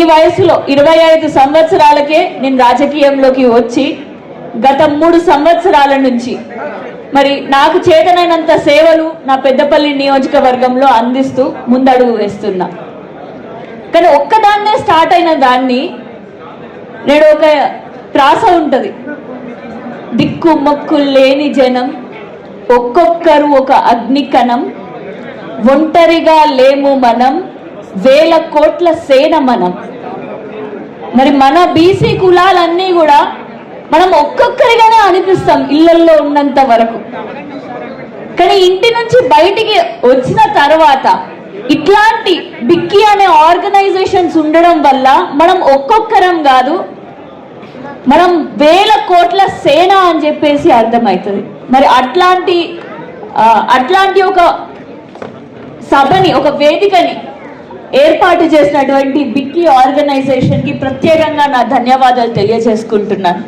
ఈ వయసులో ఇరవై ఐదు సంవత్సరాలకే నేను రాజకీయంలోకి వచ్చి గత మూడు సంవత్సరాల నుంచి మరి నాకు చేతనైనంత సేవలు నా పెద్దపల్లి నియోజకవర్గంలో అందిస్తూ ముందడుగు వేస్తున్నా. కానీ ఒక్కదాన్నే స్టార్ట్ అయిన దాన్ని నేడు ఒక ప్రాస ఉంటుంది. దిక్కు మొక్కు లేని జనం ఒక్కొక్కరు ఒక అగ్నికణం ఒంటరిగా లేము మనం వేల కోట్ల సేన మనం. మరి మన బీసీ కులాలన్నీ కూడా మనం ఒక్కొక్కరిగానే అనిపిస్తాం ఇళ్ళల్లో ఉన్నంత వరకు. కానీ ఇంటి నుంచి బయటికి వచ్చిన తర్వాత ఇట్లాంటి బిక్కీ అనే ఆర్గనైజేషన్స్ ఉండడం వల్ల మనం ఒక్కొక్కరం కాదు మనం వేల కోట్ల సేన అని చెప్పేసి అర్థమవుతుంది. మరి అట్లాంటి అట్లాంటి ఒక సభని ఒక వేదికని ఏర్పాటు చేసినటువంటి బిక్కీ ఆర్గనైజేషన్కి ప్రత్యేకంగా నా ధన్యవాదాలు తెలియజేసుకుంటున్నాను.